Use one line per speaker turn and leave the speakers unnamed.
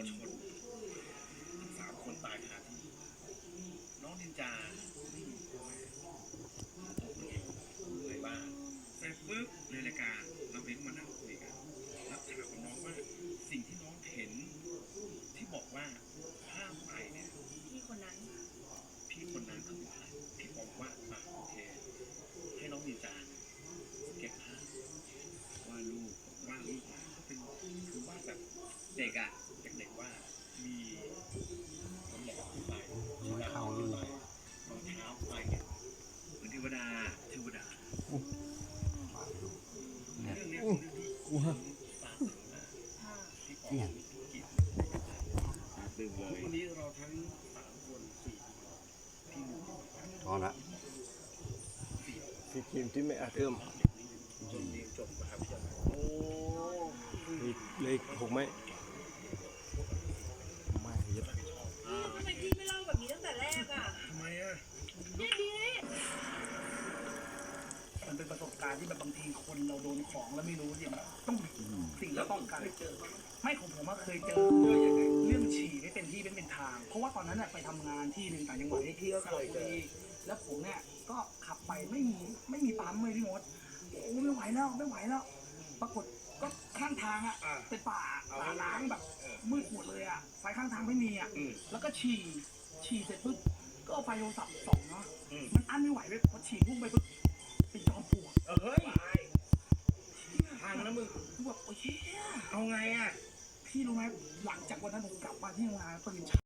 คนคนสามคนตายขนาที่ น้องนินจาไม่มีพ่เลยบ้างเสร็จปุ๊บในรายการเราเอนมานั่งคุยกันรับถามกับน้องว่าสิ่งที่น้องเห็น ที่บอกว่าห้ามไปเนี่ย
พี่คนนั้น
พี่คนนั้นคือใครที่บอกว่าอะโอเคให้น้องนินจาเก็บภาพว่าลูกว่าลูกก็เป็นคือว่าแบบเด็กอะ ว้าเนี่ยพอละสี่ทีม
ที่ไม่อาเอื้อม
จ
เลยโอ้หกไหม
ไม่ยอดทำไมพี่
ไม่เล่าแบบนี้ตั้งแต่แรกอะ
ทำไม
อ
ะ
เนี่ยดี
มันเป็นประสบการณ์ที่แบบบางทีคนเราโดนของแล้วไม่รู้อย่าง กันไม่ของผมอะเคยเจอเรื่องฉี่ไม่เป็นที่ไม่เป็นทาง เพราะว่าตอนนั้นน่ะไปทำงานที่หนึ่งต่างจังหวัดที่ที่ก็เคยเจอแล้วผมเนี่ยก็ขับไปไม่มีไม่มีปั๊มเลยพี่มดโอ้ไม่ไหวแล้วไม่ไหวแล้วปรากฏก็ข้างทางอะอ่าเป็นป่าเอาป่าให้ล้างแบบ
เออ
มืดหมดเลยอะไฟข้างทางไม่มีอะ
อืม
แล้วก็ฉี่ฉี่เสร็จปุ๊บก็เอาไฟโทรศัพท์ส่องเนาะ
อืม
มันอั้นไม่ไหวเลยพอฉี่พุ่งไปปุ๊บ ด
้วม
ึงกูแบบโอ้ยเหี้ยเอ
าไงอะ
พี่รู้ไหมหลังจากวันนั้นผมกลับมาที่โรงงานตื่นเช้า